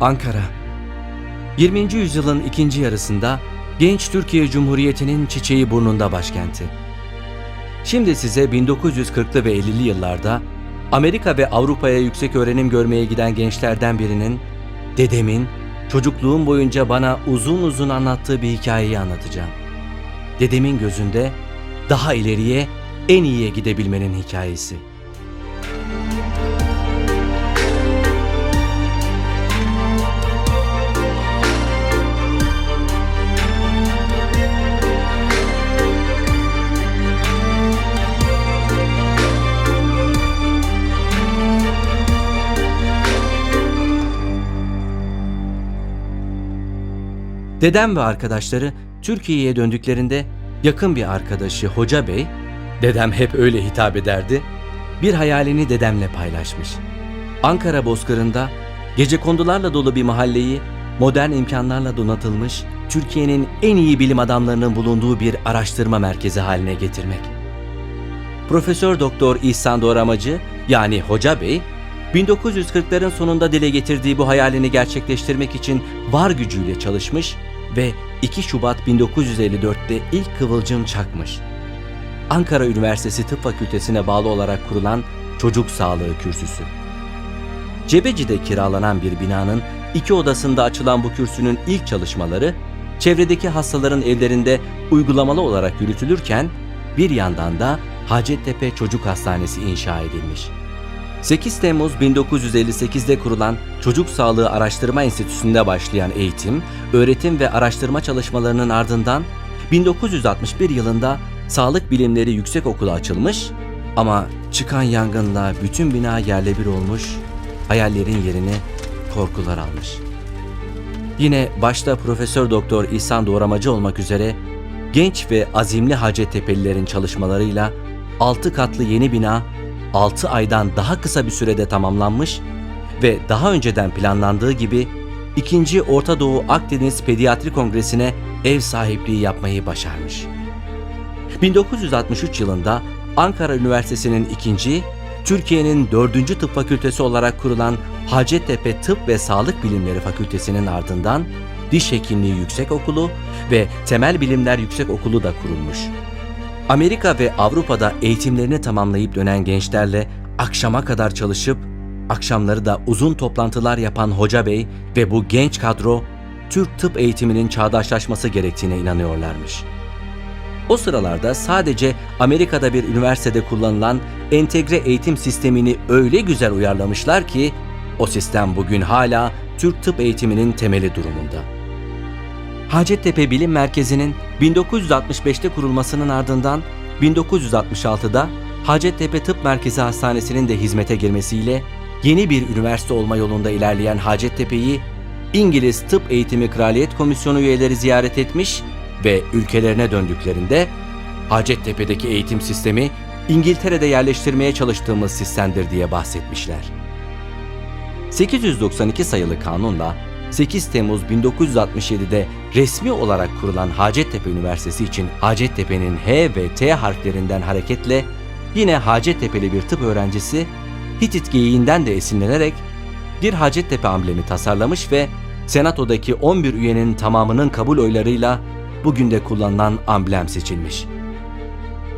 Ankara 20. yüzyılın ikinci yarısında genç Türkiye Cumhuriyeti'nin çiçeği burnunda başkenti. Şimdi size 1940'lı ve 50'li yıllarda Amerika ve Avrupa'ya yüksek öğrenim görmeye giden gençlerden birinin, dedemin çocukluğum boyunca bana uzun uzun anlattığı bir hikayeyi anlatacağım. Dedemin gözünde daha ileriye, en iyiye gidebilmenin hikayesi. Dedem ve arkadaşları Türkiye'ye döndüklerinde yakın bir arkadaşı Hoca Bey, dedem hep öyle hitap ederdi, bir hayalini dedemle paylaşmış. Ankara Bozkırı'nda gece kondularla dolu bir mahalleyi modern imkanlarla donatılmış, Türkiye'nin en iyi bilim adamlarının bulunduğu bir araştırma merkezi haline getirmek. Profesör Doktor İhsan Doğramacı yani Hoca Bey 1940'ların sonunda dile getirdiği bu hayalini gerçekleştirmek için var gücüyle çalışmış ve 2 Şubat 1954'te ilk kıvılcım çakmış. Ankara Üniversitesi Tıp Fakültesine bağlı olarak kurulan Çocuk Sağlığı Kürsüsü. Cebeci'de kiralanan bir binanın iki odasında açılan bu kürsünün ilk çalışmaları çevredeki hastaların evlerinde uygulamalı olarak yürütülürken bir yandan da Hacettepe Çocuk Hastanesi inşa edilmiş. 8 Temmuz 1958'de kurulan Çocuk Sağlığı Araştırma Enstitüsü'nde başlayan eğitim, öğretim ve araştırma çalışmalarının ardından 1961 yılında Sağlık Bilimleri Yüksekokulu açılmış ama çıkan yangınla bütün bina yerle bir olmuş, hayallerin yerini korkular almış. Yine başta Profesör Doktor İhsan Doğramacı olmak üzere genç ve azimli Hacettepe'lilerin çalışmalarıyla 6 katlı yeni bina 6 aydan daha kısa bir sürede tamamlanmış ve daha önceden planlandığı gibi 2. Orta Doğu Akdeniz Pediatri Kongresi'ne ev sahipliği yapmayı başarmış. 1963 yılında Ankara Üniversitesi'nin ikinci, Türkiye'nin dördüncü tıp fakültesi olarak kurulan Hacettepe Tıp ve Sağlık Bilimleri Fakültesinin ardından Diş Hekimliği Yüksekokulu ve Temel Bilimler Yüksekokulu da kurulmuş. Amerika ve Avrupa'da eğitimlerini tamamlayıp dönen gençlerle akşama kadar çalışıp akşamları da uzun toplantılar yapan Hoca Bey ve bu genç kadro Türk tıp eğitiminin çağdaşlaşması gerektiğine inanıyorlarmış. O sıralarda sadece Amerika'da bir üniversitede kullanılan entegre eğitim sistemini öyle güzel uyarlamışlar ki o sistem bugün hala Türk tıp eğitiminin temeli durumunda. Hacettepe Bilim Merkezi'nin 1965'te kurulmasının ardından 1966'da Hacettepe Tıp Merkezi Hastanesi'nin de hizmete girmesiyle yeni bir üniversite olma yolunda ilerleyen Hacettepe'yi İngiliz Tıp Eğitimi Kraliyet Komisyonu üyeleri ziyaret etmiş ve ülkelerine döndüklerinde Hacettepe'deki eğitim sistemi İngiltere'de yerleştirmeye çalıştığımız sistemdir diye bahsetmişler. 892 sayılı kanunla 8 Temmuz 1967'de resmi olarak kurulan Hacettepe Üniversitesi için Hacettepe'nin H ve T harflerinden hareketle yine Hacettepe'li bir tıp öğrencisi Hitit geyiğinden de esinlenerek bir Hacettepe amblemi tasarlamış ve Senato'daki 11 üyenin tamamının kabul oylarıyla bugün de kullanılan amblem seçilmiş.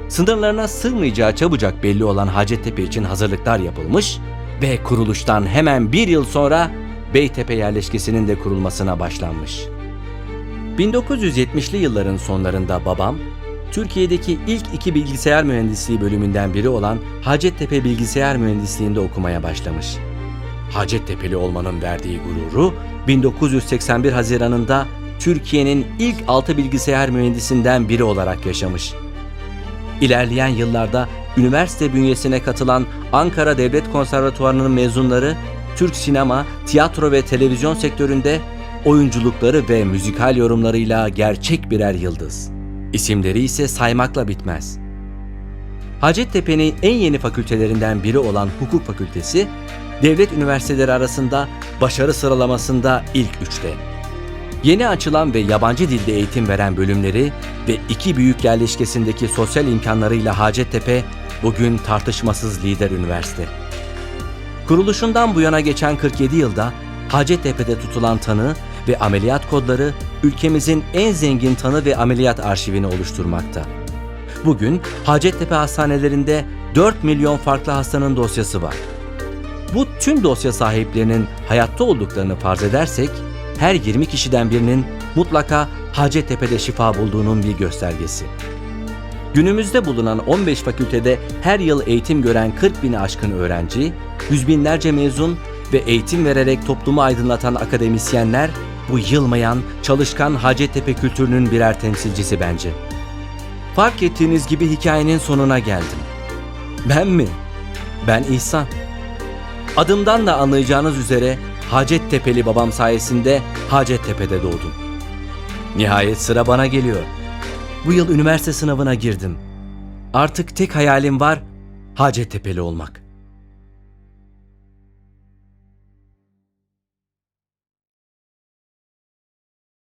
Sınırlarına sığmayacağı çabucak belli olan Hacettepe için hazırlıklar yapılmış ve kuruluştan hemen bir yıl sonra Beytepe yerleşkesinin de kurulmasına başlanmış. 1970'li yılların sonlarında babam, Türkiye'deki ilk iki bilgisayar mühendisliği bölümünden biri olan Hacettepe Bilgisayar Mühendisliği'nde okumaya başlamış. Hacettepe'li olmanın verdiği gururu 1981 Haziran'ında Türkiye'nin ilk altı bilgisayar mühendisinden biri olarak yaşamış. İlerleyen yıllarda üniversite bünyesine katılan Ankara Devlet Konservatuvarı'nın mezunları Türk sinema, tiyatro ve televizyon sektöründe oyunculukları ve müzikal yorumlarıyla gerçek birer yıldız. İsimleri ise saymakla bitmez. Hacettepe'nin en yeni fakültelerinden biri olan Hukuk Fakültesi, devlet üniversiteleri arasında başarı sıralamasında ilk üçte. Yeni açılan ve yabancı dilde eğitim veren bölümleri ve iki büyük yerleşkesindeki sosyal imkanlarıyla Hacettepe bugün tartışmasız lider üniversite. Kuruluşundan bu yana geçen 47 yılda Hacettepe'de tutulan tanı ve ameliyat kodları ülkemizin en zengin tanı ve ameliyat arşivini oluşturmakta. Bugün Hacettepe hastanelerinde 4 milyon farklı hastanın dosyası var. Bu tüm dosya sahiplerinin hayatta olduklarını farz edersek, her 20 kişiden birinin mutlaka Hacettepe'de şifa bulduğunun bir göstergesi. Günümüzde bulunan 15 fakültede her yıl eğitim gören 40 bini aşkın öğrenci, yüz binlerce mezun ve eğitim vererek toplumu aydınlatan akademisyenler bu yılmayan, çalışkan Hacettepe kültürünün birer temsilcisi bence. Fark ettiğiniz gibi hikayenin sonuna geldim. Ben mi? Ben İhsan. Adımdan da anlayacağınız üzere Hacettepe'li babam sayesinde Hacettepe'de doğdum. Nihayet sıra bana geliyor. Bu yıl üniversite sınavına girdim. Artık tek hayalim var Hacettepe'li olmak.